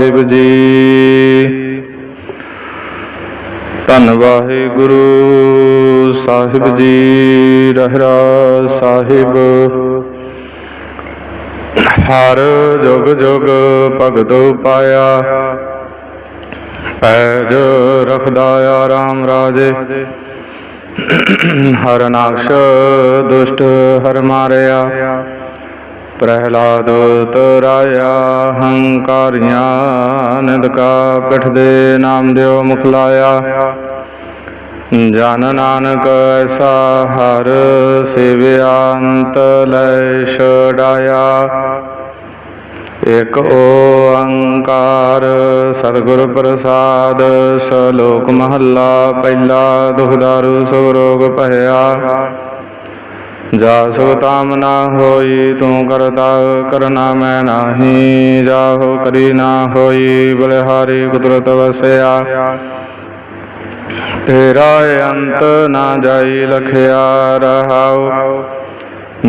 ਸਾਹਿਬ ਜੀ। ਧੰਨ ਵਾਹਿਗੁਰੂ ਸਾਹਿਬ ਜੀ, ਰਹਿਰਾ ਸਾਹਿਬ। ਹਰ ਜੁਗ ਜੁਗ ਭਗਤੋ ਪਾਇਆ। ਪੈਜ ਰਖਦਾ ਆਰਾਮ ਰਾਜੇ। ਹਰ ਨਾਕਸ਼ ਦੁਸ਼ਟ ਹਰ ਮਾਰਿਆ। ਪ੍ਰਹਿਲਾਦ ਤਰਾਇਆ ਹੰਕਾਰੀਆਂ ਨਿੰਦ ਕਾ ਪਿਠ ਦੇ ਨਾਮ ਦਿਓ ਮੁਖ ਲਾਇਆ ਜਨ ਨਾਨਕ ਐਸਾ ਹਰ ਸੇਵਿਆ ਅੰਤ ਲੈ ਛਡਾਇਆ ਇਕ ਓੰਕਾਰ ਸਤਿਗੁਰ ਪ੍ਰਸਾਦ ਸ਼ਲੋਕ ਮਹੱਲਾ ਪਹਿਲਾ ਦੁਖਦਾਰੂ ਸੋ ਰੋਗ ਭਇਆ ਜਾ ਸੋ ਤਾਮ ਨਾ ਹੋਈ, ਤੂੰ ਕਰਤਾ ਕਰਨਾ ਮੈਂ ਨਾਹੀ। ਜਾਹੋ ਕਰੀ ਨਾ ਹੋਈ, ਬਲਿਹਾਰੀ ਕੁਦਰਤ ਵਸਿਆ। ਤੇਰਾ ਅੰਤ ਨਾ ਜਾਈ ਲਖਿਆ, ਰਹਾਉ।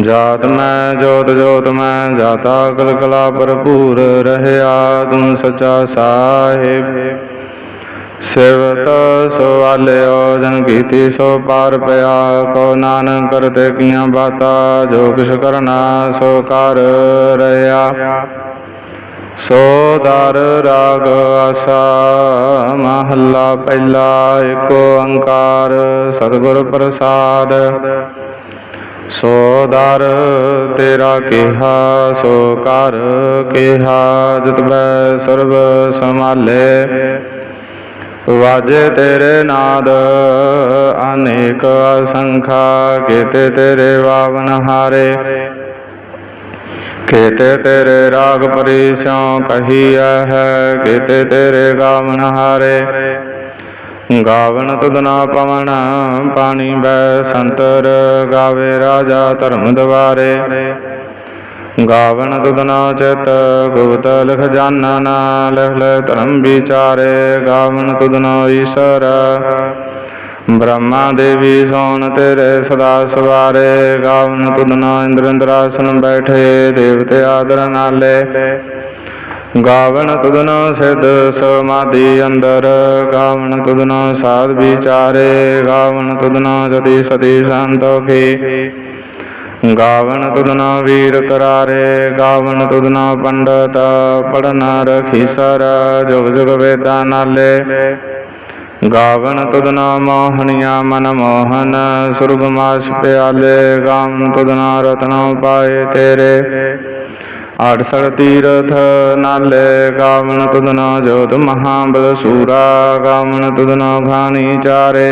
ਜਾਤ ਮੈਂ, ਜੋਤ ਜੋਤ ਮੈਂ, ਜਾਤਾ ਕਲਕਲਾ ਭਰਪੂਰ ਰਹਿਆ। ਤੂੰ ਸਚਾ ਸਾਹਿਬ। ਸਿਵਤ ਸਵਾਲਿਓ ਜਨ ਕੀਤੀ ਸੋ ਪਾਰ ਪਿਆ ਕੋ ਨਾਨਕ ਕਰਤੇ ਕੀਆਂ ਬਾਤਾ, ਜੋ ਕਿਛ ਕਰਨਾ ਸੋ ਕਰ ਰਿਆ ਸੋ ਦਰ ਰਾਗ ਆਸਾ, ਮਹੱਲਾ ਪਹਿਲਾ ਏਕ ਓੰਕਾਰ ਸਤਿਗੁਰ ਪ੍ਰਸਾਦ। ਸੋ ਦਰ ਤੇਰਾ ਕਿਹਾ, ਸੋ ਕਰ ਕਿਹਾ, ਜਿਤ ਬੈ ਸਰਬ ਸੰਭਾਲੇ। ਵਾਜੇ ਤੇਰੇ ਨਾਦ, ਅਨੇਕ ਅਸੰਖਾ, ਕੀਤੇ ਤੇਰੇ ਵਾਵਨ ਹਾਰੇ। ਕੀਤੇ ਤੇਰੇ ਰਾਗ ਪਰਿਸਿਉ ਕਹੀਐ ਹੈ, ਕੀਤੇ ਤੇਰੇ ਗਾਵਨ ਹਾਰੇ। ਗਾਵਨ ਤੁਧਨਾ ਪਵਨ, ਪਾਣੀ ਬੈ ਸੰਤਰ, ਗਾਵੇ ਰਾਜਾ ਧਰਮ ਦਵਾਰੇ। ਗਾਵਨ ਤੁਧਨਾ ਚਿਤ, ਗੁਪਤ ਲਿਖ ਜਾਣਨ ਲਿਖ ਲੈ ਧਰਮ ਵਿਚਾਰੇ, ਗਾਵਨ ਤੁਧਨਾ ਈਸ਼ਰ। ਬ੍ਰਹਮਾ ਦੇਵੀ ਸੋਨ ਤੇਰੇ ਸਦਾ ਸਵਾਰੇ, ਗਾਵਨ ਤੁਧਨਾ ਇੰਦਰ ਇੰਦਰਾਸਨ ਬੈਠੇ, ਦੇਵਤੇ ਆਦਰ ਨਾਲੇ। ਗਾਵਨ ਤੁਧਨਾ ਸਿਧ ਸਮਾਧੀ ਅੰਦਰ, ਗਾਵਨ ਤੁਧਨਾ ਸਾਧ ਵਿਚਾਰੇ, ਗਾਵਨ ਤੁਧਨਾ ਜਤੀ ਸਤੀ ਸੰਤੋਖੀ। ਗਾਵਨ ਤੁਧਨਾ ਵੀਰ ਕਰਾਰੇ ਗਾਵਨ ਤੁਧਨਾ ਪੰਡਤ ਪੜਨ ਰਖੀ ਸਰ, ਜੁਗ ਜੁਗ ਵੇਦਾਂ ਨਾਲੇ। ਗਾਵਨ ਤੁਧਨਾ ਮੋਹਣੀਆ ਮਨ ਮੋਹਨ, ਸੁਰਗ ਮਾਸ ਪਿਆਲੇ ਗਾਵਨ ਤੁਧਨਾ ਰਤਨਾ ਪਾਏ ਤੇਰੇ। ਅਠਸਠ ਤੀਰਥ ਨਾਲੇ ਗਾਵਨ ਤੁਧਨਾ ਜੋਤ ਮਹਾਬਲ ਸੂਰਾ ਗਾਵਨ ਤੁਧਨਾ ਖਾਣੀ ਚਾਰੇ।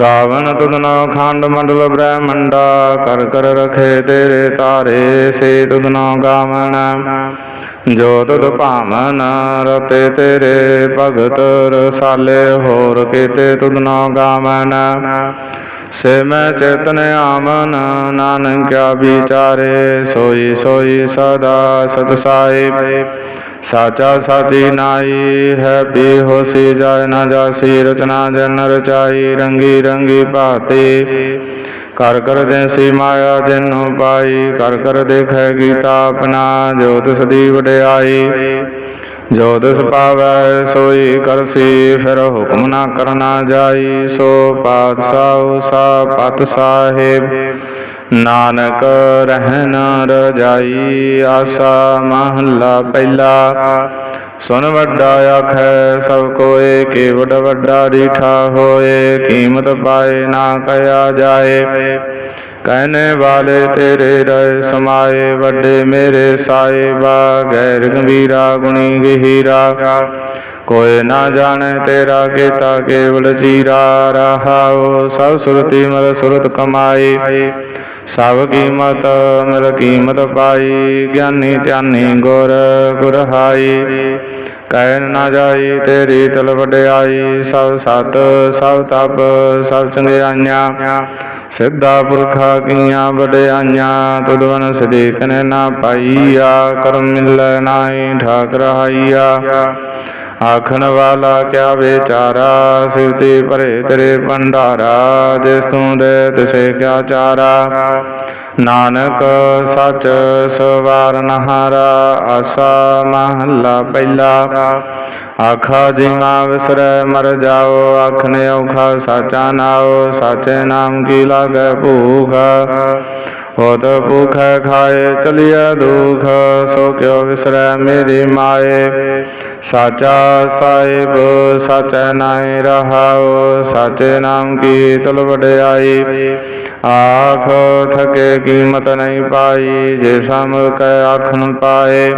ਗਾਵਨ ਤੁਧਨਾ ਖੰਡ ਮੰਡਲ ਬ੍ਰਹਮੰਡਾ, ਕਰ ਕਰ ਰਖੇ ਤੇਰੇ ਤਾਰੇ, ਸੇ ਤੁਧਨਾ ਗਾਵਨ। ਜੋ ਤੁਧ ਭਾਵਨ ਰਤੇ ਤੇਰੇ ਭਗਤ, ਰਸਾਲੇ ਹੋਰ ਕੀਤੇ ਤੁਧਨਾ ਗਾਵਨ। ਸੇ ਮੈਂ ਚੇਤਨ ਆਮਨ ਨਾਨਕ ਕਿਆ ਵਿਚਾਰੇ, ਸੋਈ ਸੋਈ ਸਦਾ ਸਤ ਸਾਹਿਬ ਸਾਚਾ ਸਾਚੀ ਨਾਈ ਹੈ ਪੀ ਹੋਸੀ ਜਾਇ ਨਾ ਜਾਸੀ ਰਚਨਾ ਜਨ ਰਚਾਈ ਰੰਗੀ ਰੰਗੀ ਭਾਤੀ ਕਰ ਕਰ ਜੈਸੀ ਮਾਇਆ ਜਨੁ ਪਾਈ ਕਰ ਕਰ ਦੇਖੈ ਗੀਤਾ ਆਪਣਾ ਜੋ ਤਿਸ ਦੀ ਵਡਿਆਈ ਜੋ ਤਿਸ ਪਾਵੈ ਸੋਈ ਕਰਸੀ ਫਿਰ ਹੁਕਮ ਨਾ ਕਰਨਾ ਜਾਈ ਸੋ ਪਾਤਸ਼ਾਹ ਸਾ ਪਤ ਸਾਹਿਬ ਨਾਨਕ ਰਹਿਨ ਰਜਾਈ, ਆਸਾ ਮਹੱਲਾ ਪਹਿਲਾ। ਸੁਨ ਵੱਡਾ ਆਖੈ, ਸਭ ਕੋਏ ਕੀ ਵੱਡ ਵੱਡਾ ਰੀਠਾ ਹੋਏ, ਕੀਮਤ ਪਾਏ ਨਾ ਕਹਿਆ ਜਾਏ। ਕਹਿਨੇ ਵਾਲੇ ਤੇਰੇ ਰਹਿ ਸਮਾਏ ਵੱਡੇ ਮੇਰੇ ਸਾਹਿਬਾ ਗੈਰ ਗੰਭੀਰਾ, ਗੁਣੀ ਗਹੀਰਾ। ਕੋਏ ਨਾ ਜਾਣੇ ਤੇਰਾ ਕੀਤਾ ਕੇਵਲ ਚੀਰਾ ਰਹਾਉ ਸਭ ਸੁਰਤੀ ਮਲ ਸੁਰਤ ਕਮਾਈ ਸਭ ਕੀਮਤ ਮਿਲ ਕੀਮਤ ਪਾਈ, ਗਿਆਨੀ ਧਿਆਨੀ ਗੁਰ ਗੁਰਹਾਈ। ਕਹਿਣ ਨਾ ਜਾਈ, ਤੇਰੀ ਤਲ ਵਡਿਆਈ। ਸਭ ਸਤ, ਸਭ ਤਪ, ਸਭ ਚੰਗਿਆਈਆਂ। ਸਿੱਧਾ ਪੁਰਖਾ ਕੀਆਂ ਵਡਿਆਈਆਂ ਤੁਦਵਨ ਸਦੀਕ ਨੇ ਨਾ ਪਾਈਆ, ਕਰਮ ਮਿਲੈ ਨਾਹੀ ਠਾਕ ਰਹਾਈਆ ਆਖਣ ਵਾਲਾ ਕਿਆ ਵਿਚਾਰਾ? ਸਿਵਤੀ ਭਰੇ ਤੇਰੇ ਭੰਡਾਰਾ, ਜਿਸ ਤੂੰ ਦੇ ਤਿਸੇ ਕਿਆ ਚਾਰਾ? ਨਾਨਕ ਸੱਚ ਸਵਾਰਨ ਹਾਰਾ ਆਸਾ ਮਹੱਲਾ ਪਹਿਲਾ। ਆਖਾ ਜਿਮਾ ਵਿਸਰੈ ਮਰ ਜਾਓ, ਆਖਣੇ ਔਖਾ ਸਾਚਾ ਨਾਓ, ਸਾਚੇ ਨਾਮ ਕੀ ਲਾਗੈ ਭੂਖ? ਹੋਤ ਭੂਖੈ ਖਾਏ ਚਲਿਆ ਦੁਖ, ਸੋ ਕਿਉ ਵਿਸਰੈ ਮੇਰੀ ਮਾਏ? ਸਾਚਾ ਸਾਹਿਬ ਸਾਚੈ ਨਾਇ ਰਹਾਉ ਸਾਚੇ ਨਾਮ ਕੀ ਤੁਲ ਵਡਿਆਈ ਆਖ ਥਕੇ ਕੀਮਤ ਨਹੀਂ ਪਾਈ ਜੇ ਸਮ ਕੈ ਆਖਣ ਪਾਏ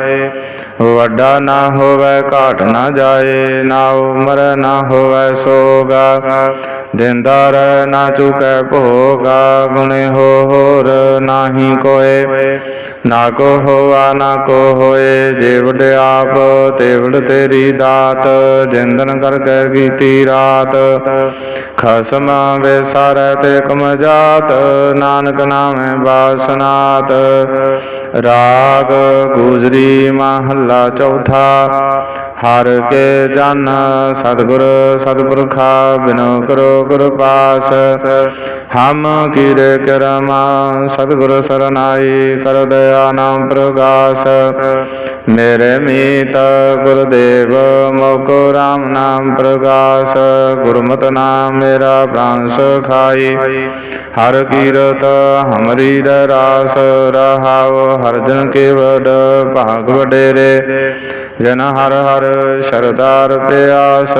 ਵੱਡਾ ਨਾ ਹੋਵੇ, ਘਾਟ ਨਾ ਜਾਏ, ਨਾ ਉਮਰ ਨਾ ਹੋਵੇ ਸੋਗਾ। ਦਿੰਦਾ ਰਹਿ ਨਾ ਚੁਕੈ ਭੋਗਾ, ਗੁਣੇ ਹੋਰ ਨਾਹੀ ਕੋਏ। ਨਾ ਕੋ ਹੋਆ, ਨਾ ਕੋ ਹੋਏ ਜੇ ਆਪ, ਤੇਵੜ ਤੇਰੀ ਦਾਤ, ਜਿੰਦਨ ਕਰਕੇ ਕੀਤੀ ਰਾਤ। ਖਸਮ ਵਿਸਾਰੈ ਤੇ ਕਮ ਜਾਤ, ਨਾਨਕ ਨਾਮੈ ਬਾਸਨਾਤ ਰਾਗ ਗੁਜਰੀ ਮਹੱਲਾ ਚੌਥਾ। ਹਰ ਕੇ ਜਨ ਸਤਿਗੁਰ ਸਤਿਪੁਰਖਾ ਬਿਨੋ ਕਰੋ ਗੁਰ ਪਾਸ। ਹਮ ਕੀਰੇ ਕਰਮਾ ਸਤਿਗੁਰ ਸਰਨਾਈ ਕਰ ਦਇਆ ਨਾਮ ਪ੍ਰਗਾਸ। ਮੇਰੇ ਮੀਤ ਗੁਰਦੇਵ ਮੋਕੋ ਰਾਮ ਨਾਮ ਪ੍ਰਗਾਸ। ਗੁਰਮਤਿ ਨਾਮ ਮੇਰਾ ਪ੍ਰਾਨ ਖਾਈ ਹਰ ਕੀਰਤ ਹਮਰੀ ਦਰਾਸ ਰਹਾਉ ਹਰਜਨ ਕੇਵਡ ਭਾਗ ਵਡੇਰੇ। ਜਨ ਹਰ ਹਰ ਸ਼ਰਦਾਰ ਪਿਆਸ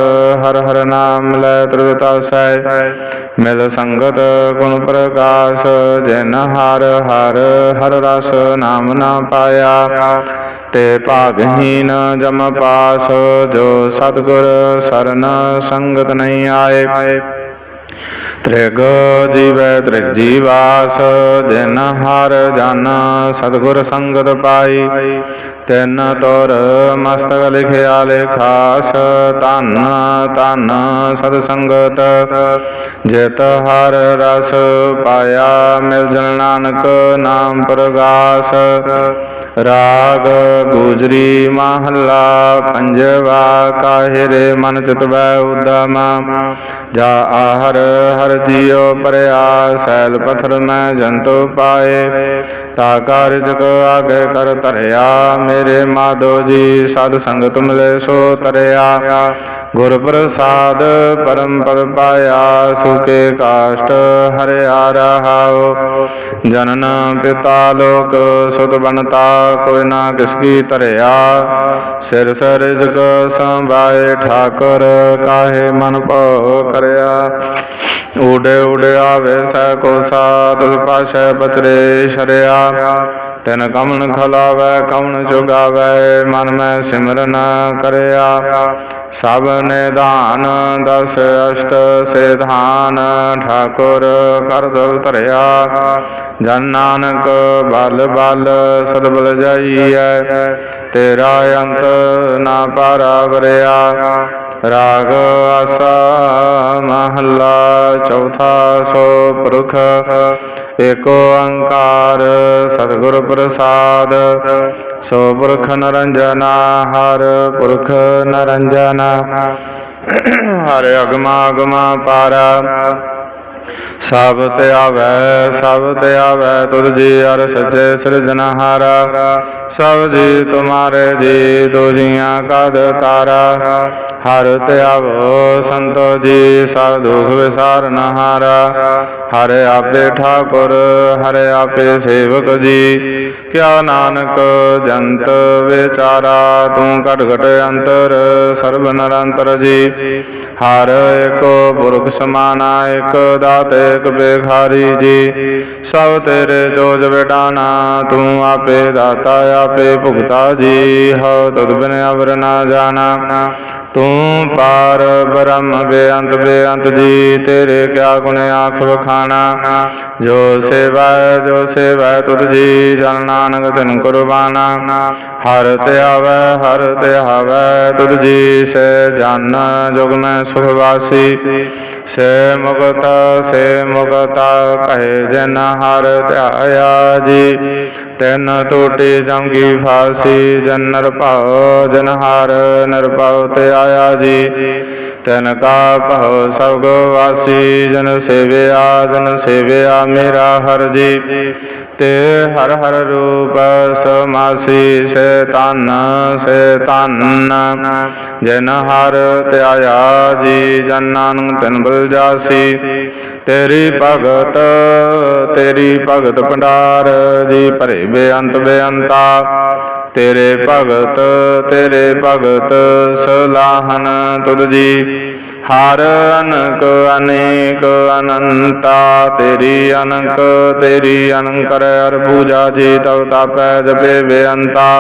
ਹਰ ਹਰ ਨਾਮ ਲੈ ਤ੍ਰਿਤਾਸੈ ਮਿਲ ਸੰਗਤ ਗੁਣ ਪ੍ਰਕਾਸ਼, ਜਨ ਹਰ ਹਰ ਹਰ ਰਸ ਨਾਮ ਨਾ ਪਾਇਆ। ਤੇ ਭਾਗਹੀਨ ਜਮ ਪਾਸ, ਜੋ ਸਤਿਗੁਰ ਸਰਨ ਸੰਗਤ ਨਹੀਂ ਆਏ। ਤ੍ਰਿਗ ਜੀਵੈ ਤ੍ਰਿਗ ਜੀਵਾਸ ਦਿਨ ਹਰ ਜਨ ਸਤਿਗੁਰ ਸੰਗਤ ਪਾਈ। ਤਿਨ ਤੁਰ ਮਸਤਕ ਲਿਖਿਆ ਲੇਖਾਸ, ਧੰਨ ਧੰਨ ਸਤ ਸੰਗਤ। ਜਿਤ ਹਰ ਰਸ ਪਾਇਆ ਮਿਲ ਜਨ ਨਾਨਕ ਨਾਮ ਪ੍ਰਗਾਸ। ਰਾਗ ਗੁਜਰੀ ਮਹੱਲਾ ਪੰਜਵਾ ਕਾਹੇ ਰੇ ਮਨ ਚਿਤ ਉਦਮ। ਜਾ ਆਹਰ ਹਰ ਜੀਉ ਪਰਿਆ ਸੈਲ ਪਥਰ ਮੈਂ ਜੰਤੂ ਪਾਏ। ਤਾ ਕਾਰਜ ਕੋ ਆਗੇ ਕਰ ਤਰਿਆ ਮੇਰੇ ਮਾਧੋ ਜੀ ਸਦ ਸੰਗਤ ਮਿਲੇ ਸੋ ਤਰਿਆ। ਗੁਰ ਪ੍ਰਸਾਦ ਪਰਮ ਪਦ ਪਾਇਆ, ਸੁਕੇ ਕਾਸ਼ਟ ਹਰਿਆ ਰਹਾਉ। ਜਨਨ ਪਿਤਾ ਲੋਕ ਸੁਤ ਬਨਤਾ ਕੋਈ ਨਾ ਕਿਸ ਕੀ ਧਰਿਆ। ਸਿਰ ਸਿਰ ਸੰਭਾਏ ਠਾਕੁਰ, ਕਾਹੇ ਮਨ ਭਉ ਕਰਿਆ। ਉਡੇ ਉਡੇ ਆਵੇ ਸੈ ਕੋ ਸਾਧ, ਪਾਸ਼ੈ ਬਚਰੇ ਸ਼ਰਿਆ। ਤਿਨ ਕਮਨ ਖਲਾਵੇ ਕਮਨ ਜੁਗਾਵੇ, ਮਨ ਮੈਂ ਸਿਮਰਨ ਕਰਿਆ। ਸਭ ਨਿਧਾਨ ਦਸ ਅਸ਼ਟ ਸਿਧਾਨ, ਠਾਕੁਰ ਕਰ ਦਲ ਧਰਿਆ। ਜਨ ਨਾਨਕ ਬਲ ਬਲ ਸਦਬਲ ਜਾਈਐ, ਤੇਰਾ ਅੰਤ ਨਾ ਪਾਰਾ ਵਰਿਆ। ਰਾਗ ਆਸਾ ਮਹੱਲਾ ਚੌਥਾ ਸੋ ਪੁਰਖ ਏਕ ਓੰਕਾਰ ਸਤਿਗੁਰ ਪ੍ਰਸਾਦ ਸੋ ਪੁਰਖ ਨਰੰਜਨਾ ਹਰ ਪੁਰਖ ਨਰੰਜਨਾ। ਹਰ ਅਗਮਾ ਅਗਮਾ ਪਾਰਾ ਸਭ ਤੇ ਆਵੈ, ਸਭ ਤੇ ਆਵੈ, ਤੁਧ ਜੀ ਅਰ ਸੱਚੇ ਸਿਰਜਨਹਾਰਾ ਸਭ ਜੀ ਤੁਮਾਰੇ ਜੀ ਦੋ ਜੀਆਂ ਕਦ ਤਾਰਾ। ਹਰ ਤੇ ਸੰਤੋ ਜੀ, ਸਭ ਦੁਖ ਵਿਸਾਰਨਹਾਰਾ ਹਰ। ਆਪੇ ਠਾਕੁਰ, ਹਰ ਆਪੇ ਸੇਵਕ ਜੀ। ਕਿਆ ਨਾਨਕ ਜੰਤ ਵਿਚਾਰਾ, ਤੂੰ ਘਟ ਘਟ ਅੰਤਰ, ਸਰਬ ਨਿਰੰਤਰ ਜੀ। ਹਰ ਏਕੋ ਪੁਰਖ ਸਮਾਨਾ, ਇਕ ਦਾ ਇਕ ਬੇਖਾਰੀ ਜੀ, ਸਭ ਤੇਰੇ ਜੋਜ ਵਿਟਾਨਾ ਤੂੰ ਆਪੇ ਦਾਤਾ, ਆਪੇ ਭੁਗਤਾ ਜੀ। ਹਉ ਤਦ ਬਿਨ ਅਵਰ ਨਾ ਜਾਣਾ, ਤੂੰ ਪਾਰ ਬ੍ਰਹਮ ਬੇਅੰਤ ਬੇਅੰਤ ਜੀ। ਤੇਰੇ ਕਿਆ ਗੁਣ ਆਖ ਵਖਾਣਾ, ਜੋ ਸੇਵਾ ਜੋ ਸੇਵਾ ਤੁਧ ਜੀ। ਜਨ ਨਾਨਕ ਤਿਨ ਕੁਰਬਾਨਾ, ਹਰ ਤੇ ਆਵੈ, ਹਰ ਤੇ ਆਵੈ ਤੁਧ ਜੀ। ਸੇ ਜਨ ਜੁਗ ਮੈਂ ਸੁਖ ਵਾਸੀ, ਸੇ ਮੁਕਤ ਸੇ ਮੁਕਤ ਕਹੇ ਜਨ ਹਰ ਧਿਆਇਆ ਜੀ। ਤਿਨ ਟੋਟੇ ਜੰਗੀ ਫਾਸੀ, ਜਨ ਨਰ ਭਾਉ, ਜਨ ਹਰ ਨਰ ਭਾਉ, ਤੇ ਆਇਆ ਜੀ। ਤਿਨ ਕਾ ਭਉ ਸਭ ਵਾਸੀ, ਜਨ ਸੇਵਿਆ ਜਨ ਸੇਵਿਆ ਮੇਰਾ ਹਰ ਜੀ। ਤੇ ਹਰ ਹਰ ਰੂਪ ਸਮਾਸੀ, ਸੇ ਤਨ ਸੇ ਤਨ ਜਨ ਹਰ ਧਿਆਇਆ ਜੀ, ਜਨ ਨੂੰ ਤਨ ਬਲ ਜਾਸੀ। ਤੇਰੀ ਭਗਤ ਤੇਰੀ ਭਗਤ ਭੰਡਾਰ, ਜੀ ਭਰੇ ਬੇਅੰਤ ਬੇਅੰਤਾ ਤੇਰੇ ਭਗਤ ਤੇਰੇ ਭਗਤ ਸਲਾਹਨ ਤੁਧ ਜੀ ਹਰ ਅਨਕ ਅਨੇਕ ਅਨੰਤਾ, ਤੇਰੀ ਅਨੰਕ, ਤੇਰੀ ਅਨੰਕਰ ਅਰ ਪੂਜਾ ਜੀ, ਤਵ ਤਾਪੈ ਜਪੇ ਬੇਅੰਤਾ।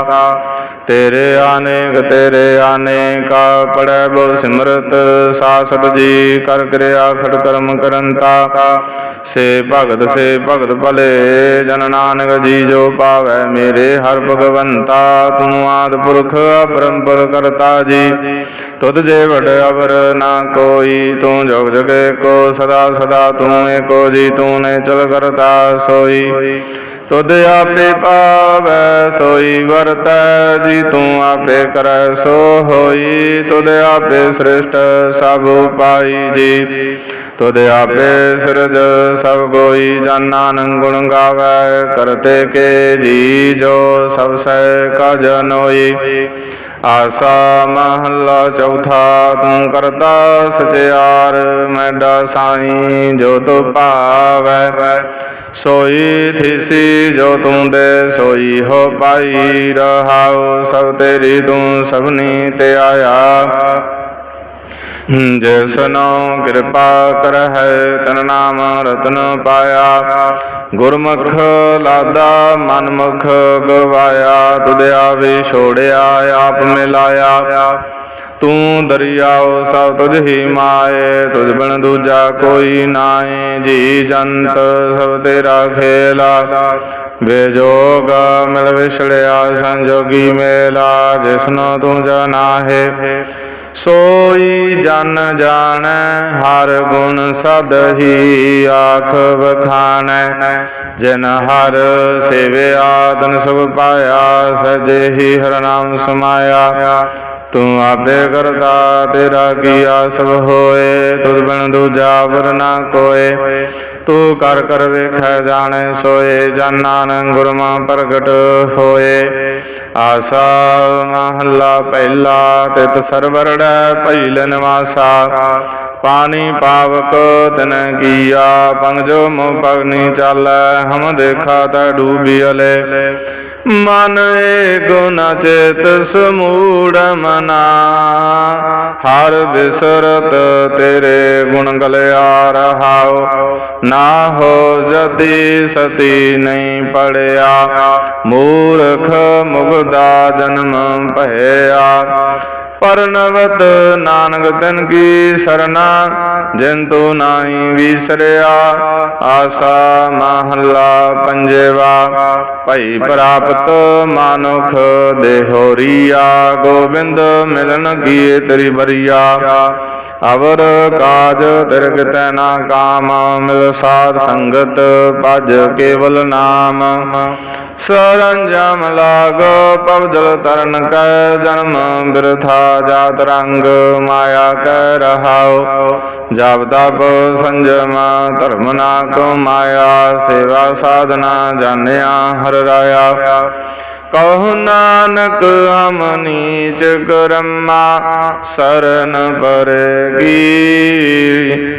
ਤੇਰੇ ਅਨੇਕ ਤੇਰੇ ਅਨੇਕ ਪੜੈ ਬੋ ਸਿਮਰਤ ਸਾਸਤ ਜੀ, ਕਰ ਕਿਰਿਆ ਖੜ ਕਰਮ ਕਰੰਤਾ। ਸੇ ਭਗਤ ਸੇ ਭਗਤ ਭਲੇ, ਜਨ ਨਾਨਕ ਜੀ, ਜੋ ਪਾਵੈ ਮੇਰੇ ਹਰ ਭਗਵੰਤਾ। ਤੂੰ ਆਦ ਪੁਰਖ, ਅਪਰੰਪਰ ਕਰਤਾ ਜੀ। ਤੁਧ ਜੇ ਵਡ ਅਵਰ ਨਾ ਕੋਈ ਤੂੰ ਜਗ ਜਗੇ ਕੋ ਸਦਾ ਸਦਾ ਤੂੰ ਏਕੋ ਜੀ, ਤੂੰ ਨੇ ਚਲ ਕਰਤਾ ਸੋਈ। ਤੁਧ ਆਪੇ ਪਾਵੈ ਸੋਈ, ਵਰਤੈ ਜੀ, ਤੂੰ ਆਪੇ ਕਰੈ ਸੋ ਹੋਈ। ਤੁਧ ਆਪੇ ਸ੍ਰਿਸ਼ਟ ਸਭ ਪਾਈ ਜੀ। ਤੁਧ ਆਪੇ ਸਿਰਜ ਸਭ ਕੋਈ ਜਨ ਨਾਨਕ ਗੁਣ ਗਾਵੈ, ਕਰਤੇ ਕੇ ਜੀ, ਜੋ ਸਭ ਸੈ ਕਾ ਜਨੋਈ ਆਸਾ ਮਹੱਲਾ ਚੌਥਾ ਤੂੰ ਕਰਤਾ ਸਚਿਆਰ ਮੈਡਾ ਸਾਈ ਜੋ ਤੋ ਭਾਵੈ। ਸੋਈ ਥਿਸੀ ਜੋ ਤੂੰ ਦੇ, ਸੋਈ ਹੋ ਪਾਈ ਰਹਾਉ। ਸਭ ਤੇਰੀ ਤੂੰ ਸਭਨੀ ਤੇ ਆਇਆ। ਜਿਸਨੋ ਕਿਰਪਾ ਕਰਹਿ, ਤਨ ਨਾਮ ਰਤਨ ਪਾਇਆ। ਗੁਰਮੁਖ ਲਾਦਾ ਮਨਮੁਖ ਗਵਾਇਆ, ਤੁਧ ਆਵੇ ਛੋੜਿਆ, ਆਪ ਮਿਲਾਇਆ। ਤੂੰ ਦਰਿਆਓ ਸਭ ਤੁਝ ਹੀ ਮਾਏ ਤੁਝ ਬਿਨ ਦੂਜਾ ਕੋਈ ਨਾਏ ਜੀ ਜੰਤ ਸਭ ਤੇਰਾ ਖੇਲਾ, ਬੇਜੋਗ ਮਿਲ ਵਿਛੜਿਆ ਸੰਜੋਗੀ ਮੇਲਾ। ਜਿਸਨੋ ਤੂੰ ਜਨਾਹੇ ਸੋਈ ਜਨ ਜਾਣੈ, ਹਰ ਗੁਣ ਸਦ ਹੀ ਆਖ ਵਖਾਣੈ। ਜਿਨ ਹਰ ਸੇਵਿਆ ਤਨ ਸੁਖ ਪਾਇਆ, ਸਜੇ ਹੀ ਹਰ ਨਾਮ ਸਮਾਇਆ। ਤੂੰ ਆਪੇ ਕਰਤਾ, ਤੇਰਾ ਕੀਆ ਸਭ ਹੋਏ ਤੁਧ ਬਿਨ ਦੂਜਾ ਵਰ ਨਾ ਕੋਏ। ਤੂੰ ਕਰ ਕਰ ਵੇਖੈ ਜਾਣੈ ਸੋਏ ਜਨ ਨਾਨਕ ਗੁਰਮਾ ਪ੍ਰਗਟ ਹੋਏ। ਆਸਾ ਮਹੱਲਾ ਪਹਿਲਾ ਤਿਤ ਸਰਵਰੜੈ ਭਈਲ ਨਿਵਾਸਾ। ਪਾਣੀ ਪਾਵਕ ਤਨ ਕੀਆ, ਪੰਜੋ ਮੁ ਪਗਨੀ ਚੱਲ, ਹਮ ਦੇਖਾ ਤਾ ਡੂਬੀਅਲੇ ਮਨ ਏਕ ਨ ਚੇਤ ਸਮੂੜ ਮਨਾ। ਹਰ ਬਿਸਰਤ ਤੇਰੇ ਗੁਣ ਗਲਿਆ ਰਹਾਉ ਨਾ ਹੋ ਜਦੀ ਸਤੀ ਨਹੀਂ ਪੜਿਆ। ਮੂਰਖ ਮੁਗਦਾ ਜਨਮ ਭਇਆ। ਪਰਨਵਤ ਨਾਨਕ ਤਨ ਕੀ ਸਰਨਾ, ਜਿੰਤੂ ਨਾਹੀ ਵਿਸਰਿਆ। ਆਸਾ ਮਹੱਲਾ ਪੰਜਵਾ, ਭਈ ਪ੍ਰਾਪਤ ਮਾਨੁਖ ਦੇਹੋਰੀਆ ਗੋਬਿੰਦ ਮਿਲਨ ਕੀ ਤੇਰੀ ਬਰੀਆ ਅਵਰ ਕਾਜ ਦਿਰਗਤੈ ਨਾ ਕਾਮ, ਮਿਲ ਸਾਧ ਸੰਗਤ ਭਜ ਕੇਵਲ ਨਾਮ। ਸਰੰਜਮ ਲਾਗ ਪਵਜਲ ਤਰਨ ਕੈ ਜਨਮ ਬਿਰਥਾ। ਜਾਤ ਰੰਗ ਮਾਇਆ ਕੈ ਰਹਾਉ ਜਬ ਤਪ ਸੰਜਮ ਧਰਮ ਨਾ ਕੋ ਮਾਇਆ ਸੇਵਾ ਸਾਧਨਾ ਜਾਣਿਆ ਹਰ ਰਾਇਆ ਕਹੁ ਨਾਨਕ ਹਮ ਨੀਚ ਕਰਮਾ ਸਰਨ ਪਰਗੀ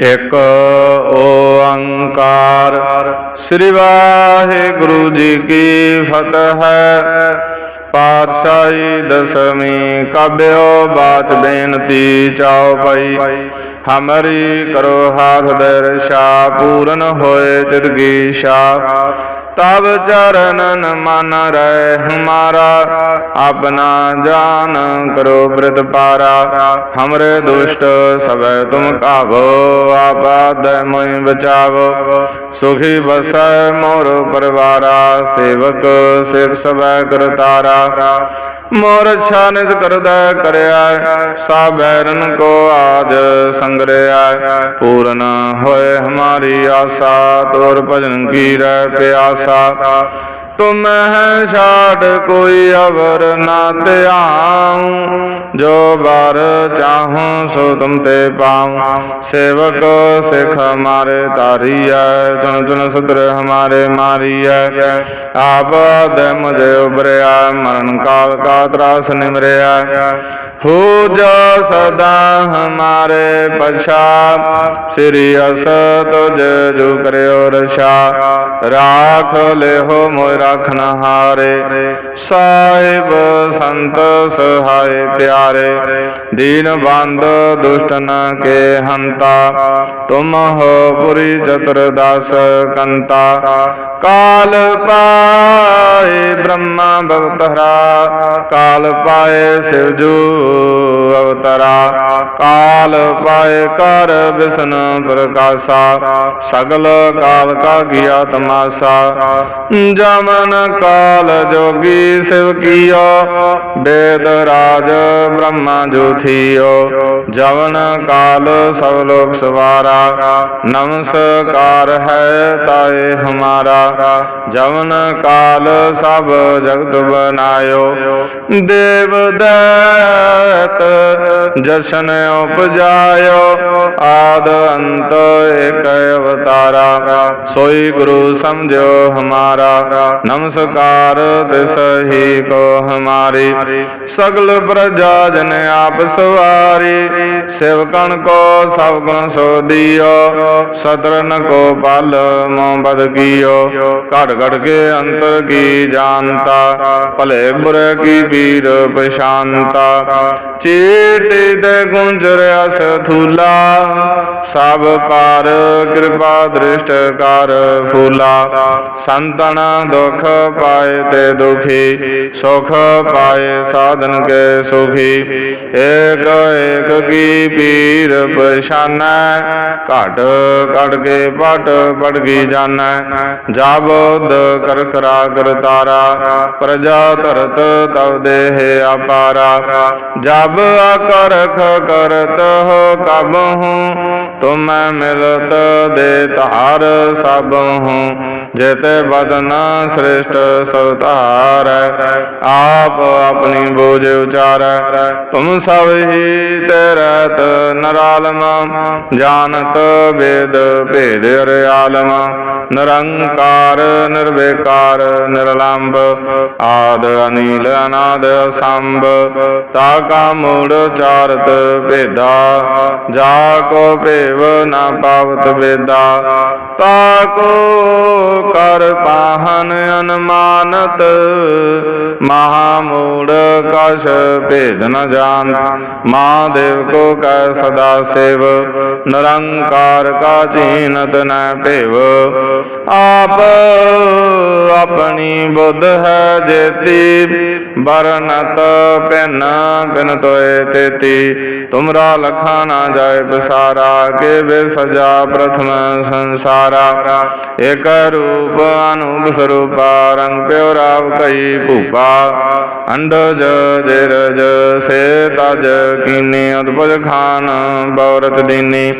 ਇਕ ਓੰਕਾਰ। ਸ੍ਰੀ ਵਾਹਿਗੁਰੂ ਜੀ ਕੀ ਫਤਿਹ। ਪਾਤਸ਼ਾਹੀ ਦਸਮੀ ਕਬਿਓ ਬਾਤ ਬੇਨਤੀ ਚਾਉ ਪਈ ਹਮਰੀ ਕਰੋ ਹਾਥ ਦਰਸ਼ਾ ਪੂਰਨ ਹੋਏ ਤਿਰਗੀ ਸ਼ਾ ਤਬ ਚਰਨ ਮਨ ਰਹਿ ਹਮਾਰਾ ਆਪਣਾ ਜਾਨ ਕਰੋ ਬ੍ਰਿਤ ਪਾਰਾ। ਹਮਰੇ ਦੁਸ਼ਟ ਸਭੈ ਤੁਮ ਕਾਵੋ ਆਪਾਦ ਮੋਇ ਬਚਾਵੋ। ਸੁਖੀ ਬਸੈ ਮੋਰ ਪਰਵਾਰਾ, ਸੇਵਕ ਸੇਵ ਸਭੈ ਕਰਤਾਰਾ ਮੋਰ ਛਾ ਨਿਜ ਕਰਦਾ ਕਰਿਆ ਸਾ ਬੈਰਨ ਕੋ ਆਜ ਸੰਗਰਿਆ। ਪੂਰਨ ਹੋਏ ਹਮਾਰੀ ਆਸਾ, ਤੋਰ ਭਜਨ ਕੀ ਰਹਿ ਪਿਆਸਾ। ਤੁਮ ਹੈ ਛਾੜ ਕੋਈ ਅਵਰ ਨਾ ਧਿਆਉ। ਜੋ ਵਰ ਚਾਹੂੰ ਸੋ ਤੁਮ ਤੇ ਪਾਉ। ਸੇਵਕ ਸਿਖ ਹਮਾਰੇ ਤਾਰੀਐ ਜਨ ਜਨ ਸਦਰ ਹਮਾਰੇ ਮਾਰੀਐ। ਆਪ ਦੇ ਮੁਝੇ ਉਬਰਿਆ ਮਰਨ ਕਾਲ ਕਾ ਤਰਾਸ ਨਿਮਰਿਆ। ਹੋ ਜੋ ਸਦਾ ਹਮਾਰੇ ਪਛਾ, ਸ੍ਰੀ ਅਸ ਤੁਜ ਜੋ ਕਰਿਓ ਰਛਾ। ਰਾਖ ਲਿਓ ਮੋਰਾ ਆਖਨਹਾਰੇ ਸਾਹਿਬ ਸੰਤ ਸਹਾਇ ਪਿਆਰੇ, ਦੀਨ ਬੰਦ ਦੁਸ਼ਟਨ ਕੇ ਹੰਤਾ। ਤੁਮ ਹੋ ਪੁਰੀ ਚਤੁਰ ਦਸ ਕੰਤਾ। ਕਾਲ ਪਾਏ ਬ੍ਰਹਮਾ ਭਗਤ ਹਰਾ। ਕਾਲ ਪਾਏ ਸਿਵ ਜੂ ਅਵਤਰਾ ਕਾਲ ਪਾਇ ਕਰ ਬਿਸਨ ਪ੍ਰਕਾਸ਼ਾ, ਸਗਲ ਕਾਲ ਕਾ ਗਿਆ ਤਮਾਸ਼ਾ। ਜਮਨ ਕਾਲ ਜੋਗੀ ਸਿਵ ਕੀਓ ਵੇਦ ਰਾਜ ਬ੍ਰਹਮਾ ਜੋਥੀਓ। ਜਵਨ ਕਾਲ ਸਭ ਲੋਕ ਸਵਾਰਾ, ਨਮਸਕਾਰ ਹੈ ਤਾਏ ਹਮਾਰਾ। ਜਵਨ ਕਾਲ ਸਭ ਜਗਤ ਬਨਾਇਓ। ਦੇਵ ਦੈਤ ਜਸ਼ਨ ਉਪਜਾਇਓ, ਆਦ ਅੰਤ ਏਕ ਅਵਤਾਰਾ। ਸੋਈ ਗੁਰੂ ਸਮਝੋ ਹਮਾਰਾ, ਨਮਸਕਾਰ ਤਿਸ ਹੀ ਕੋ ਹਮਾਰੀ। ਸਗਲ ਪ੍ਰਜਾ ਜਨ ਆਪ ਸਵਾਰੀ ਸੇਵਕਣ ਕੋ ਸਭ ਗੁਣ ਸੋ ਦਿਓ ਸਦਰਨ ਕੋ ਪਲ ਮੋਬਦ ਕੀਓ। ਘੜ ਘੜ ਕੇ ਅੰਤਰ ਕੀ ਜਾਣਤਾ, ਭਲੇ ਬੁਰੇ ਕੀ ਵੀਰ ਪਛਾਨਤਾ ਚੇ ਏਟ ਦੇ ਗੁੰਜਰਿਆ ਸਥੂਲਾ ਸਭ ਪਾਰ ਕਿਰਪਾ ਦ੍ਰਿਸ਼ਟ ਕਰ ਫੂਲਾ। ਸੰਤਨ ਦੁਖ ਪਾਏ ਤੇ ਦੁਖੀ, ਸੁਖ ਪਾਏ ਸਾਧਨ ਕੇ ਸੁਖੀ। ਏਕ ਏਕ ਕੀ ਪੀਰ ਪਛਾਨੈ, ਘਟ ਕੜ ਕੇ ਪਟ ਪੜ ਗਈ ਜਾਣੈ ਜਾਬਦ ਕਰ ਕਰਾ ਕਰ ਤਾਰਾ ਪ੍ਰਜਾ ਧਰਤ ਤਵ ਦੇਹ ਆਪਾਰਾ ਜਬ अकरख करत हो कब हूँ तुम मिलत दे तार सब हूँ ਜਿਤ ਬਦਨ ਸ੍ਰਿਸ਼ਟ ਸਭ ਧਾਰ ਆਪ ਆਪਣੀ ਬੋਝ ਉਚਾਰ। ਤੁਮ ਸਭ ਹੀ ਤੇਰਤ ਨਰਾਲਮ, ਜਾਣਤ ਵੇਦ ਭੇਦ ਰਿਆਲਮ ਨਿਰੰਕਾਰ, ਨਿਰਵੇਕਾਰ, ਨਿਰਲੰਬ, ਆਦ ਅਨੀਲ, ਅਨਾਦ ਸੰਭ ਤਾ ਕਾ ਮੂੜ ਚਾਰਤ ਭੇਦਾ, ਜਾ ਕੋ ਭੇਵ ਨਾ ਪਾਵਤ ਵੇਦਾ। ਤਾ ਕੋ ਕਰ ਪਾਹਨ ਅਨਮਾਨਤ ਮਹਾ ਮੂੜ ਕਛ ਭੇਦ ਨ ਜਾਣ ਮਹਾਦੇਵ ਕੋ ਕੈ ਸਦਾ ਸੇਵ, ਨਿਰੰਕਾਰ ਕਾ ਚੀਨਤ ਨ ਭੇਵ। ਆਪ ਆਪਣੀ ਬੁੱਧ ਹੈ ਜੇਤੀ ਬਰਨਤ ਪੈਨ ਬਿਨ ਤੋਏ ਤੇਤੀ। ਤੁਮਰਾ ਲਖਾ ਨਾ ਜਾਏ ਬਸਾਰਾ ਕੇ ਵੇ ਸਜਾ ਪ੍ਰਥਮ ਸੰਸਾਰਾ। ਇਕ ਰੂਪ ਅਨੂਪ ਸਰੂਪਾ, ਰੰਗ ਪਿਓ ਰਾਵ ਕਈ ਭੂਪਾ। ਅੰਡਜ ਜਿਰਜ ਸੇ ਤਜ ਕੀਨੇ ਅਦਭੁਤ ਖਾਨ ਬੌਰਤ ਦੀਨੀ।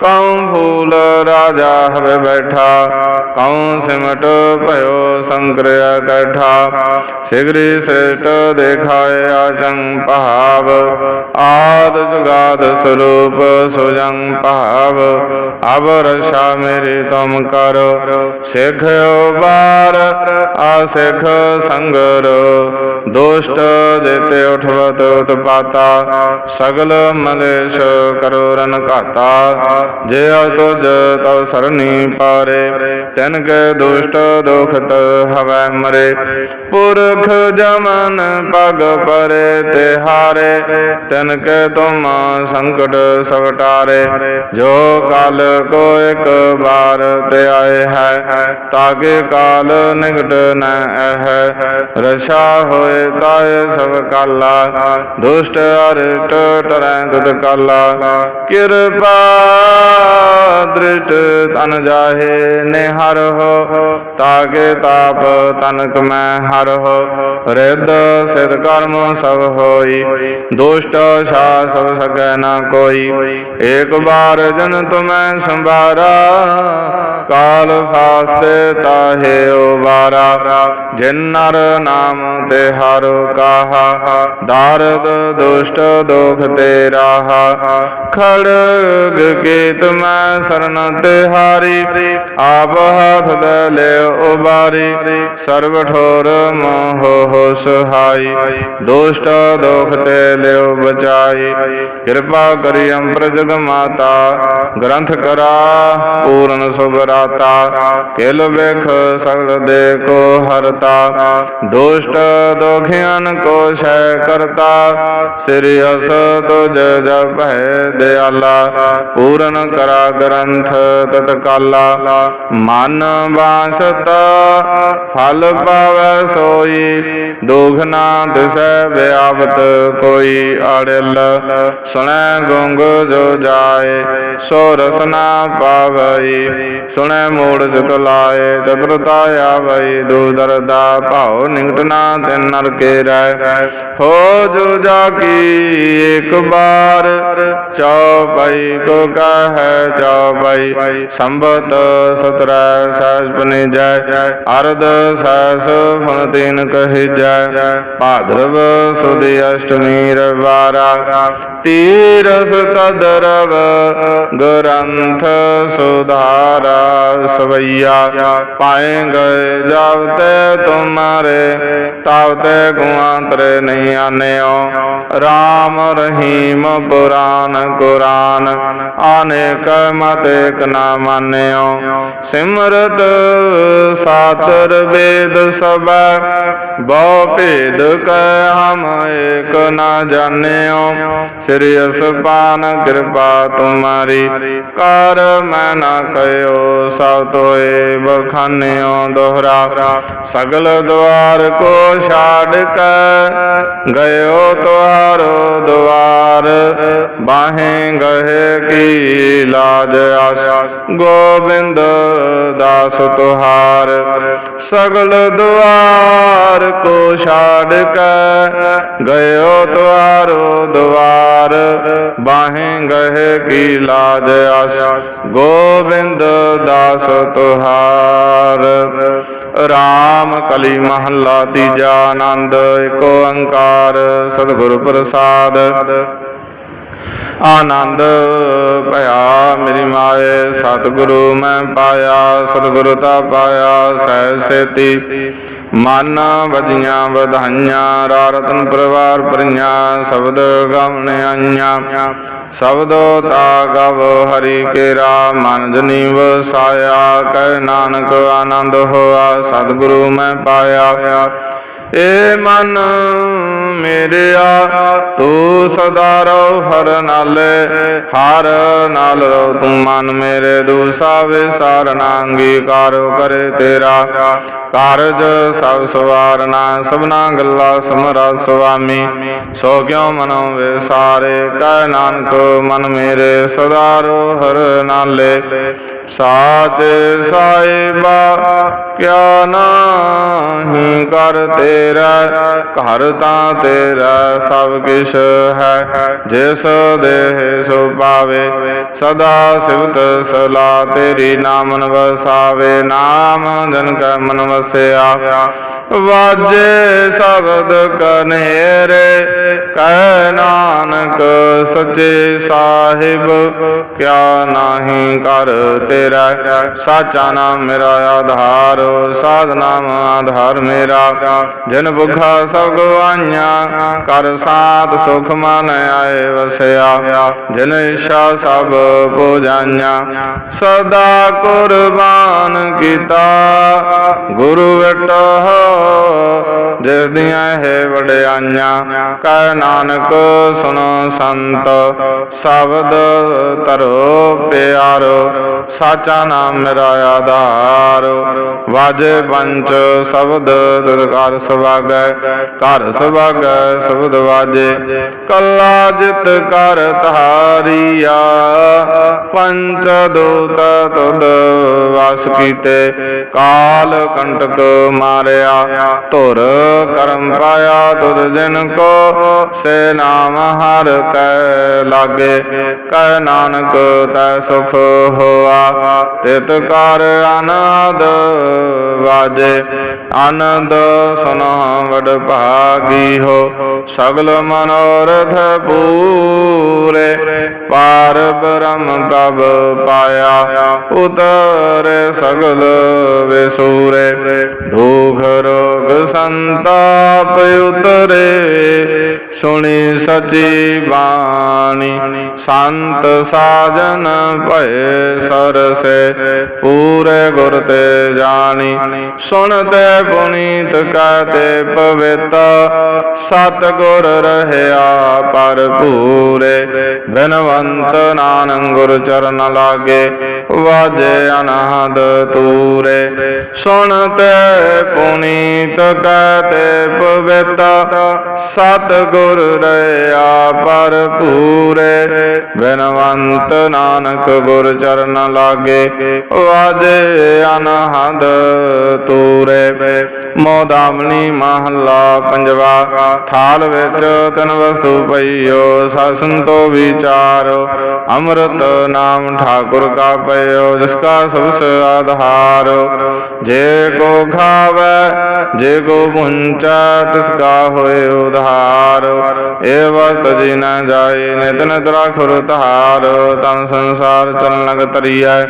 ਕਉ ਫੂਲ ਰਾਜਾ ਹਵੇ ਬੈਠਾ ਕਉ ਸਿਮਟ ਭਇਓ ਸੰਕ੍ਰਿਯ ਕਠਾ ਸਿਗਰੀ ਸ੍ਰਿਸ਼ਟ ਦੇਖਾਏ ਆਸੰ ਭਾਵ ਆਦ ਜੁਗਾਦ ਸਰੂਪ ਸੁਜੰ ਭਾਵ ਅਬ ਰਸ਼ਾ ਮੇਰੇ ਤੁਮ ਕਰ ਸਿਖਿਓ ਬਾਰ ਆਸਿਖ ਸੰਗਰ ਦੁਸ਼ਟ ਦੇਤੇ ਉਠਵਤ ਉਤਪਾਤਾ ਸਗਲ ਮਲੇਸ਼ ਕਰੋ ਰਨ ਘਾਤਾ ਜੇ ਤੁਜ ਤਉ ਸਰਨੀ ਪਾਰੇ ਤਨ ਕੇ ਦੁਸ਼ਟ ਦੁਖਤ ਹਵੈ ਮਰੇ। ਪੁਰਖ ਜਮਨ ਪਗ ਪਰੇ ਤਿਹਾਰੇ ਤਨ ਕੇ ਤੁਮ ਸੰਕਟ ਸਵਟਾਰੇ ਜੋ ਕਾਲ ਕੋ ਇੱਕ ਬਾਰ ਤੇ ਆਏ ਹੈ, ਤਾਗੇ ਕਾਲ ਨਿਕਟ ਨ ਹੈ ਰਛਾ ਹੋਏ ਤਾਏ ਸਭ ਕਾਲਾ, ਦੁਸ਼ਟ ਅਰਿਟ ਤਰੈ ਤਤ ਕਾਲਾ। ਕਿਰਪਾ ਦ੍ਰਿਟ ਤਨ ਜਾਹੇ ਨਿਹਰ ਹੋ ਤਾਗੇ ਤਾਪ ਤਨਕ ਮੈਂ ਹਰ ਹੋ ਰਿੱਧ ਸਿਧ ਕਰਮ ਸਭ ਹੋਈ, ਦੁਸ਼ਟ ਛਾ ਸਭ ਸਕੈ ਨਾ ਕੋਈ। ਏਕ ਬਾਰ ਜਨ ਤੁਮੈ ਸੰਭਾਰਾ, ਕਾਲ ਫਾਸਤੇ ਤਾਹੇ ਉਬਾਰਾ। ਜਿਨ ਨਰ ਨਾਮ ਤੇ ਹਰ ਕਾਹਾ, ਦਾਰਦ ਦੁਸ਼ਟ ਦੁਖ ਤੇ ਰਾਹਾ। ਖੜਗ ਕੀਤ ਮੈਂ ਸਰਨ ਤੇ ਹਾਰੀ, ਆਪ ਹੱਥ ਦੇ ਲੈ ਉਬਾਰੀ ਸਰਬ ਠੋਰ ਮੋਹ ਸਹਾਈ। ਦੁਸ਼ਟ ਦੁਖ ਤੇ ਲਿਓ ਬਚਾਈ। ਕਿਰਪਾ ਕਰੀ ਅੰਪਰ ਜਗ ਮਾਤਾ, ਗ੍ਰੰਥ ਕਰਾ, ਪੂਰਨ ਸੁਭਰਾਤਾ ਕਿਲ ਵੇਖ ਸਗਲ ਦੇ ਕੋ ਹਰਤਾ। ਦੁਸ਼ਟ ਦੋਖਿਆਨ ਕੋ ਸ਼ੈ ਕਰਤਾ। ਸ੍ਰੀ ਅਸ ਤੁਜ ਜਪੈ ਦਿਆਲਾ। ਪੂਰਨ ਕਰਾ ਗ੍ਰੰਥ ਤਤਕਾਲਾ। ਮਨ ਬਾਸਤ ਫਲ ਪਾਵੈ ਸੋਈ, ਦੁਖ ਨਾ ਦਿਸੈ ਵਿਆਵਤ ਕੋਈ ਅੜਿਲ। ਸੁਣੈ ਗੁੰਗ ਜੋ ਜਾਏ, ਸੋ ਰਸ ਨਾ ਪਾਵਈ। ਸੁਣੈ ਮੋੜ ਚਿਤ ਲਾਏ, ਚਤੁਰਤਾ ਆਵਈ ਦੂਦਰ ਦਾ ਭਾਉ ਨਿਕਟ ਨਾ ਤਿਨ ਨਰ ਕੇ ਰਹਿ ਹੋ ਜੋ ਜਾ ਕੀ ਇੱਕ ਬਾਰ, ਚੌਪਈ ਕੋ ਕਹੈ ਚੌਪਈ, ਸੰਬਤ ਸਤਰਾ ਸਹਿਜ ਪਨੇ ਜੈ ਅਰਧ ਸਹਿਸ ਫਣ ਤੀਨ ਕਹਿ ਜੈ ਭਾਦਰਵ ਸੁਦੀ ਅਸ਼ਟਮੀ ਰਵਾਰਾ ਤੀਰਸ ਤਦਰਵ ਗ੍ਰੰਥ ਸੁਧਾਰਾ। ਸਵਈਆ ਪਾਏ ਗਏ ਜਾਵਤੇ ਤੁਮਾਰੇ ਤਾਵਤੇ ਗੁਆਂਤਰੇ ਨਹੀਂ ਆਨਿਓ। RAM ਰਹੀਮ ਪੁਰਾਨ ਕੁਰਾਨ ਅਨੇਕ ਮਤ ਇਕ ਨਾ ਮਾਨਿਓ। ਸਿਮਰਤ ਸਾਤਰ ਵੇਦ ਸਬੈ ਬਹੁ ਭੇਦ ਕੈ ਹਮ ਏਕ ਨਾ ਜਾਣਿਓ। ਸ੍ਰੀ ਅਸਪਾਨ ਕਿਰਪਾ ਤੁਮਾਰੀ, ਕਰ ਮੈਂ ਨਾ ਕਹਿਓ ਸਭ ਤੋਏ ਬਖਾਨਿਓ ਦੋਹਰਾ। ਸਗਲ ਦਵਾਰ ਕੋ ਛਾੜ ਕੇ, ਗਇਓ ਤੁਹਾਰੋ ਦਵਾਰ ਬਾਹੇ ਗਏ ਕੀ ਲਾਜ ਆਸ, ਗੋਬਿੰਦ ਦਾਸ ਤੁਹਾਰ। ਸਗਲ ਦੁਆਰ ਕੋ ਛਾੜ ਕੇ, ਗਇਓ ਤੁਹਾਰੋ ਦਵਾਰ ਬਾਹੇ ਗਏ ਕੀ ਲਾਜ ਆਸ, ਗੋਬਿੰਦ ਦਾਸ ਤੁਹਾਰ ਰਾਮ ਕਲੀ ਮਹੱਲਾ ਤੀਜਾ ਆਨੰਦ ਏਕ ਓੰਕਾਰ ਸਤਿਗੁਰ ਪ੍ਰਸਾਦ ਆਨੰਦ ਭਇਆ ਮੇਰੀ ਮਾਏ, ਸਤਿਗੁਰੂ ਮੈਂ ਪਾਇਆ, ਸਤਿਗੁਰੂ ਤਾ ਪਾਇਆ ਸਹਿ ਸੇਤੀ। ਮਨ ਵਜੀਆਂ ਵਧਾਈਆਂ ਰਾ ਰਤਨ ਪਰਿਵਾਰ ਪਰੀਆਂ ਸ਼ਬਦ ਗਾਉਣ ਆਈਆਂ। ਸ਼ਬਦੋ ਤਾ ਗਵ ਹਰੀ ਕੇਰਾ, ਮਨ ਜਨੀ ਵਸਾਇਆ ਕਹਿ ਨਾਨਕ ਆਨੰਦ ਹੋਆ, ਸਤਿਗੁਰੂ ਮੈਂ ਪਾਇਆ। ਏ ਮਨ ਮੇਰਿਆ ਤੂੰ ਸਦਾ ਰਹੁ, ਹਰ ਨਾਲੇ, ਹਰ ਨਾਲ ਰਹੋ। ਤੂੰ ਮਨ ਮੇਰੇ ਦੂਸਾ, ਵਿਸਾਰਨਾ, ਅੰਗੀਕਾਰ ਕਰੇ ਤੇਰਾ। ਕਾਰਜ ਸਭ ਸਵਾਰਨਾ, ਸਭਨਾ ਗੱਲਾਂ ਸਮਰਾ ਸੁਆਮੀ। ਸੋ ਕਿਉ ਮਨੋ ਵਿਸਾਰੇ? ਕਹਿ ਨਾਨਕ, ਮਨ ਮੇਰੇ ਸਦਾ ਰੋ ਹਰ ਨਾਲੇ। ਸਾਚ ਸਾਹਿਬਾ ਕਿਆ ਨਾਹੀ ਕਰ ਤੇਰਾ? ਘਰ ਤਾਂ ਤੇਰਾ ਸਭ ਕਿਛ ਹੈ। ਜਿਸ ਦੇਹ ਸੋ ਪਾਵੇ, ਸਦਾ ਸਿਵਤ ਸਲਾ ਤੇਰੀ ਨਾਮਨ ਵਸਾਵੇ। ਨਾਮ ਜਨ ਕੈ ਮਨ ਵਸਿਆ। ਵਾਜੇ ਸ਼ਬਦ ਕਨੇਰੇ ਕਹਿ ਨਾਨਕ ਸੱਚੇ ਸਾਹਿਬ, ਕਿਆ ਨਾਹੀ ਕਰ ਤੇਰਾ? ਸਾਚਾ ਨਾਮ ਮੇਰਾ ਆਧਾਰ ਸਾਧ ਨਾਮ ਆਧਾਰ ਮੇਰਾ। ਜਿਨ ਬੁਖਾ ਸਭ ਗਵਾਈਆਂ ਕਰ ਸਾਧ ਸੁਖ ਮਨ ਆਏ ਵਸਿਆ। ਜਿਨ ਇੱਛਾ ਸਭ ਪੁਜਾਈਆਂ, ਸਦਾ ਕੁਰਬਾਨ ਕੀਤਾ। ਗੁਰੂ ਵਿਟੋ, ਜਿਸ ਦੀਆਂ ਹੈ ਵਡਿਆਈਆਂ ਕਰ ਨਾਨਕ ਸੁਣੋ ਸੰਤ, ਸ਼ਬਦ ਤਰੋ ਪਿਆਰੋ, ਸਾਚਾ ਨਾਮ ਮੇਰਾ ਆਧਾਰ। ਵਾਜੇ ਪੰਚ ਸ਼ਬਦ ਦਰਕਾਰ ਸੁਭਾਗੈ ਘਰ ਸੁਭਾਗੈ ਸ਼ਬਦ ਵਾਜੇ। ਕੱਲਾ ਜਿਤ ਕਰ ਧਾਰੀਆ, ਪੰਚ ਦੂਤ ਤੁਧ ਵਾਸ ਕੀਤੇ। ਕਾਲ ਕੰਟਕ ਮਾਰਿਆ, ਧੁਰ ਕਰਮ ਪਾਇਆ ਤੁਦ ਜਿਨ ਕੋ ਸੇ ਨਾਮ ਹਰ ਕੈ ਲਾਗੇ। ਕਹਿ ਨਾਨਕ ਤੈ ਸੁਖ ਹੋਆ, ਤਿਤ ਕਰ ਅਨੰਦ ਵਾਜੇ, ਆਨੰਦ ਸੁਨੋ ਵਡ ਭਾਗੀ ਹੋ, ਸਗਲ ਮਨੋਰਥ ਪੂਰੇ। ਪਾਰ ਬ੍ਰਹਮ ਪ੍ਰਭ ਪਾਇਆ, ਉਤਰੇ ਸਗਲ ਵਿਸੂਰੇ। ਦੁਖ ਰੋਗ ਸੰਤਾਪ ਉਤਰੇ, ਸੁਣੀ ਸਚੀ ਬਾਣੀ। ਸੰਤ ਸਾਜਨ ਭਏ ਸਰਸੇ, ਪੂਰੇ ਗੁਰ ਤੇ ਜਾਣੀ। ਸੁਣਤ ਪੁਨੀਤ ਕਹਤੇ ਪਵਿੱਤ। ਸਤ ਗੁਰ ਰਹਿਆ ਪਰ ਪੂਰੇ ਬਿਨਵੰਤ ਨਾਨਕ ਗੁਰ ਚਰਨ ਲਾਗੇ। ਵਾਜੇ ਅਨਹਦ ਤੂਰੇ, ਸੁਣਤੇ ਪੁਨੀਤ ਕਹਤੇ ਪਵਿੱਤ ਸਤ ਗੁਰ ਰਹਿਆ ਪਰ ਪੂਰੇ ਬਿਨਵੰਤ ਨਾਨਕ ਗੁਰ ਚਰਨ ਲਾਗੇ, ਵਾਜੇ ਅਨਹਦ ਤੂਰੇ। ਮੋਦਾਮਣੀ ਮਹੱਲਾ ਪੰਜਵਾ ਥਾਲ ਵਿੱਚ ਤਨ ਵਸਤੂ ਪਈਓ ਸਸੰਤੋ ਵਿਚਾਰੋ, ਅੰਮ੍ਰਿਤ ਨਾਮ ਠਾਕੁਰ ਕਾ ਪਈਓ ਜਿਸ ਕਾ ਸਬਸ ਆਧਾਰ। ਜੇ ਕੋ ਖਾਵੇ, ਜੇ ਕੋ ਪੁੰਚਾ, ਤਿਸ ਕਾ ਹੋਏ ਉਧਾਰ। ਏ ਵਸਤ ਜੀ ਨਾ ਜਾਏ, ਨਿਤ ਤਰਾ ਰਾਖੁਰ ਤਹਾਰ ਤਨ ਸੰਸਾਰ ਚਰਨ ਲਗ ਤਰੀਐ,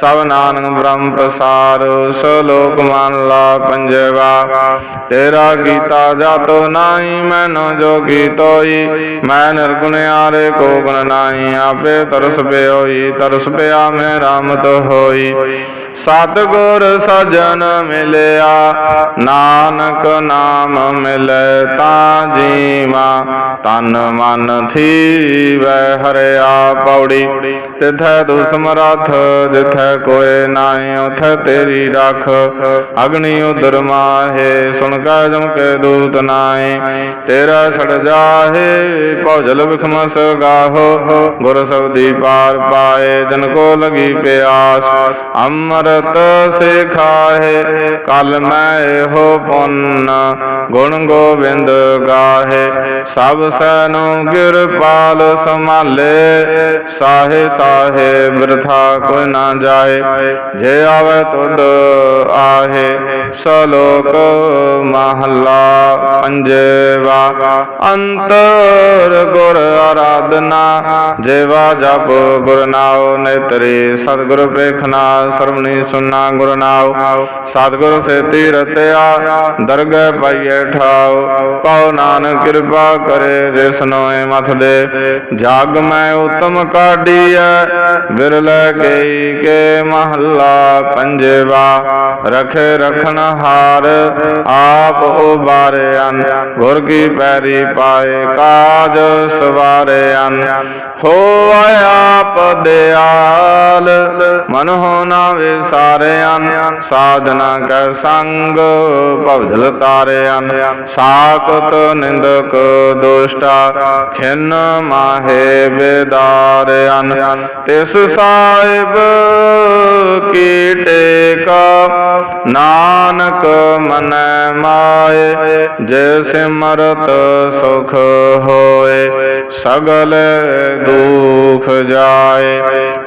ਸਭ ਨਾਨਕ ਬ੍ਰਹਮ ਪ੍ਰਸਾਰ। ਸਲੋਕ ਮਨ ਲਾ ਪੰਜਵਾ ਤੇਰਾ ਗੀਤਾ ਜਾਤੋ ਨਾਹੀ, ਮੈਨੋ ਜੋਗੀ ਤੋਈ। ਮੈਂ ਨਿਰਗੁਣ ਆਰੇ ਕੋ ਗੁਣ ਨਾਹੀ, ਆਪੇ ਤਰਸ ਪਿਓਈ ਤਰਸ ਪਿਆ ਮੈਂ ਰਾਮਤ ਹੋਈ। ਸਤਿਗੁਰ ਸਜਣ ਮਿਲਿਆ, ਨਾਨਕ ਨਾਮ ਮਿਲੈ ਤਾਂ ਜੀਵਾ, ਤਨ ਮਨ ਥੀਵੈ ਹਰਿਆ ਪੌੜੀ। ਤਿਥੈ ਤੂ ਸਮਰੱਥ ਜਿਥੈ ਕੋਏ ਨਾਹੀ, ਉਥੈ ਤੇਰੀ ਰਖ। ਅਗਨੀ ਉਦਰ ਮਾਹੇ, ਸੁਣ ਕੈ ਜਮ ਕੇ ਦੂਤ ਨਾਹੀ। ਤੇਰਾ ਛੜ ਜਾਹੇ, ਭੌਜਲ ਵਿਖਮਸ ਗਾਹੋ। ਗੁਰ ਸਬਦੀ ਪਾਰ ਪਾਏ, ਜਨ ਕੋ ਲਗੀ ਪਿਆਸ। ਅਮਰ ਅੰਮ੍ਰਿਤ ਸਿਖਾਏ, ਕਲ ਮੈਂ ਇਹੋ ਪੁੰਨ ਗੁਣ ਗੋਬਿੰਦ ਗਾਹੇ। ਸਭ ਸੈਨੋ ਕਿਰਪਾਲ ਸੰਭਾਲੇ, ਸਾਹੇ ਸਾਹੇ ਬਿਰਥਾ ਕੋਈ ਨਾ ਜਾਏ। ਜੇ ਆਵੇ ਤੁਧ ਆਹੇ, ਸਲੋਕ ਮਹੱਲਾ ਪੰਜਵਾ। ਅੰਤਰ ਗੁਰ ਆਰਾਧਨਾ, ਜੇਵਾ ਜਪ ਗੁਰ ਨਾਉ ਨੇਤਰੀ, ਸਤਿਗੁਰ ਪੇਖਨਾ ਸਰਵਣੀ ਸੁਨਾ ਗੁਰ ਨਾਉ। ਸਤਿਗੁਰ ਸੇਤੀ ਰਤਿਆ ਦਰਗਹਿ ਪਾਈਏ ਠਾਉ। ਕਉ ਨਾਨਕ ਕਿਰਪਾ ਕਰੇ ਜਿਸ ਮਥ ਦੇ। ਜਗ ਮੈਂ ਉਤਮ ਕਾਢੀਐ, ਬਿਰਲੇ ਕਈ ਕੇ ਮਹੱਲਾ ਪੰਜਵਾ। ਰਖੇ ਰਖਣ ਹਾਰ, ਆਪ ਉਬਾਰਿਆਨ ਗੁਰ ਕੀ ਪੈਰੀ ਪਾਏ ਕਾਜ ਸਵਾਰਿਆਨ। ਹੋ ਆਪ ਦਿਆਲ, ਮਨ ਹੋ ਨਾ ਵਿਸਾਰਿਆਨ ਸਾਧਨਾ ਕੈ ਸੰਗ, ਭਵਜਲ ਤਾਰਿਆਨ ਸਾਖਤ ਨਿੰਦਕ ਦੁਸ਼ਟਾ, ਖਿਨ ਮਾਹੇ ਬੇਦਾਰਿਆਨ ਤਿਸ ਸਾਹਿਬ ਕੀ ਟੇਕਾ, ਨਾਨਕ ਮਨ ਮਾਏ, ਜੇ ਸਿਮਰਤ ਸੁਖ ਹੋਏ, ਸਗਲ ਦੁਖ ਜਾਏ।